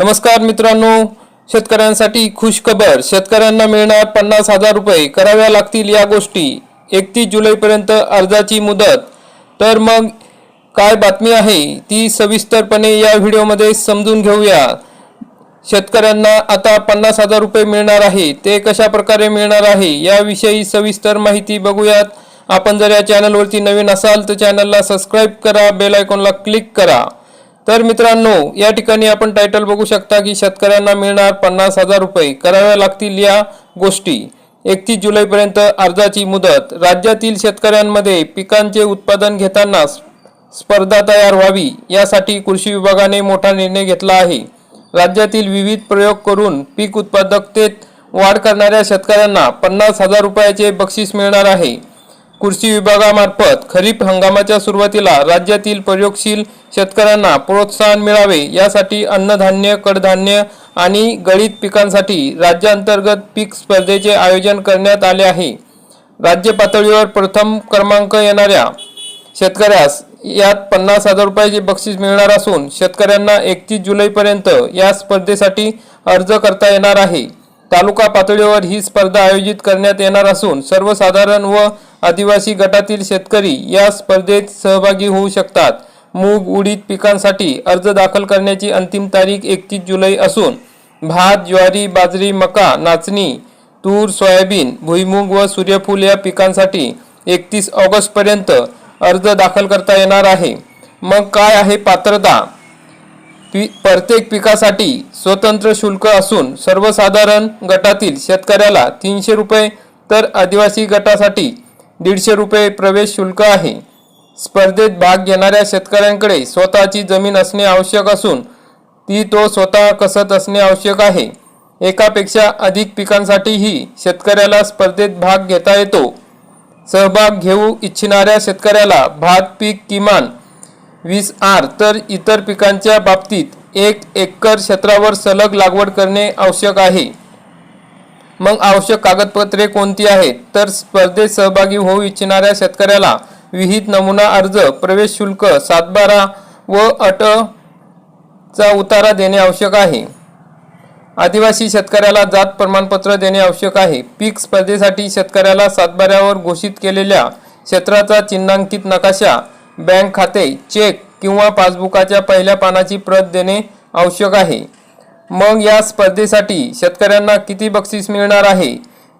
नमस्कार मित्रांनो शेतकऱ्यांसाठी खुश खबर. शेतकऱ्यांना मिळणार पन्नास हजार रुपये कराव्या लागतील या गोष्टी. एकतीस जुलैपर्यंत अर्जाची मुदत. तर मग काय बातमी आहे ती सविस्तरपणे या व्हिडिओमध्ये समजून घेऊया. शेतकऱ्यांना आता पन्नास हजार रुपये मिळणार आहे. ते कशा प्रकारे मिळणार आहे याविषयी सविस्तर माहिती बघूयात. आपण जर या चॅनलवरती नवीन असाल तर चॅनलला सबस्क्राईब करा बेल आयकॉनला क्लिक करा. तर मित्रांनो या ठिकाणी आपण टायटल बघू शकता की शेतकऱ्यांना मिळणार पन्नास हजार रुपये. कराव्या लागतील या गोष्टी. एकतीस जुलैपर्यंत अर्जाची मुदत. राज्यातील शेतकऱ्यांमध्ये पिकांचे उत्पादन घेताना स्पर्धा तयार व्हावी यासाठी कृषी विभागाने मोठा निर्णय घेतला आहे. राज्यातील विविध प्रयोग करून पीक उत्पादकतेत वाढ करणाऱ्या शेतकऱ्यांना पन्नास हजार रुपयाचे बक्षीस मिळणार आहे. कृषी विभागामार्फत खरीप हंगामाच्या सुरुवातीला राज्यातील प्रयोगशील शेतकऱ्यांना प्रोत्साहन मिळावे यासाठी अन्नधान्य कडधान्य आणि गळीत पिकांसाठी राज्यांतर्गत पीक स्पर्धेचे आयोजन करण्यात आले आहे. राज्य पातळीवर प्रथम क्रमांक येणाऱ्या शेतकऱ्यास यात पन्नास हजार रुपयाचे बक्षीस मिळणार असून शेतकऱ्यांना एकतीस जुलैपर्यंत या स्पर्धेसाठी अर्ज करता येणार आहे. तालुका पातळीवर ही स्पर्धा आयोजित करण्यात येणार असून सर्वसाधारण व आदिवासी गटातील शेतकरी या स्पर्धेत सहभागी होऊ शकतात. मूग उडीद पिकांसाठी अर्ज दाखल करण्याची अंतिम तारीख एकतीस जुलै असून भात ज्वारी बाजरी मका नाचणी तूर सोयाबीन भुईमूग व सूर्यफूल या पिकांसाठी एकतीस ऑगस्टपर्यंत अर्ज दाखल करता येणार आहे. मग काय आहे पात्रता? पी प्रत्येक पिकासाठी स्वतंत्र शुल्क असून सर्वसाधारण गटातील शेतकऱ्याला तीनशे रुपये तर आदिवासी गटासाठी दीडशे रुपये प्रवेश शुल्क आहे. स्पर्धेत भाग घेणाऱ्या शेतकऱ्यांकडे स्वतःची जमीन असणे आवश्यक असून ती तो स्वतः कसत असणे आवश्यक आहे. एकापेक्षा अधिक पिकांसाठीही शेतकऱ्याला स्पर्धेत भाग घेता येतो. सहभाग घेऊ इच्छिणाऱ्या शेतकऱ्याला भात पीक किमान वीस आर तर इतर पिकांच्या बाबतीत एक एकर क्षेत्रावर सलग लागवड करणे आवश्यक आहे. मग आवश्यक कागदपत्रे कोणती आहेत? तर स्पर्धेत सहभागी होऊ इच्छिणाऱ्या शेतकऱ्याला विहित नमुना अर्ज प्रवेश शुल्क सातबारा व अटचा उतारा देणे आवश्यक आहे. आदिवासी शेतकऱ्याला जात प्रमाणपत्र देणे आवश्यक आहे. पीक स्पर्धेसाठी शेतकऱ्याला सातबाऱ्यावर घोषित केलेल्या क्षेत्राचा चिन्हांकित नकाशा बँक खाते चेक किंवा पासबुकाच्या पहिल्या पानाची प्रत देणे आवश्यक आहे. मग या स्पर्धेसाठी शेतकऱ्यांना किती बक्षीस मिळणार आहे?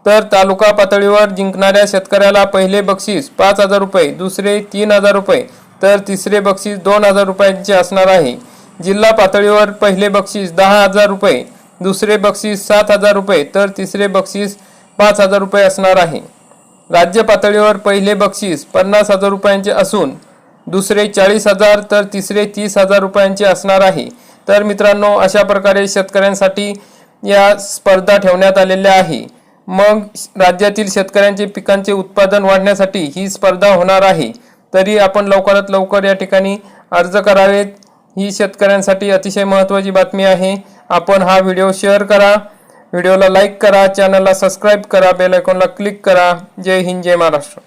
तर तालुका पातळीवर जिंकणाऱ्या शेतकऱ्याला पहिले बक्षीस पाच हजार रुपये दुसरे तीन हजार रुपये तर तिसरे बक्षीस दोन हजार रुपयांचे असणार आहे. जिल्हा पातळीवर पहिले बक्षीस दहा हजार रुपये दुसरे बक्षीस सात हजार रुपये तर तिसरे बक्षीस पाच हजार रुपये असणार आहे. राज्य पातळीवर पहिले बक्षीस पन्नास हजार रुपयांचे असून दुसरे चाळीस हजार तर तिसरे तीस हजार रुपयांचे असणार आहे. तर मित्रांनो अशा प्रकारे शेतकऱ्यांसाठी या स्पर्धा ठेवण्यात आलेल्या आहे. मग राज्यातील शेतकऱ्यांचे पिकांचे उत्पादन वाढण्यासाठी ही स्पर्धा होणार आहे. तरी आपण लवकरात लवकर या ठिकाणी अर्ज करावेत. ही शेतकऱ्यांसाठी अतिशय महत्त्वाची बातमी आहे. आपण हा व्हिडिओ शेअर करा. व्हिडिओला लाईक करा. चॅनलला सबस्क्राईब करा. बेल आयकॉनला क्लिक करा. जय हिंद जय महाराष्ट्र.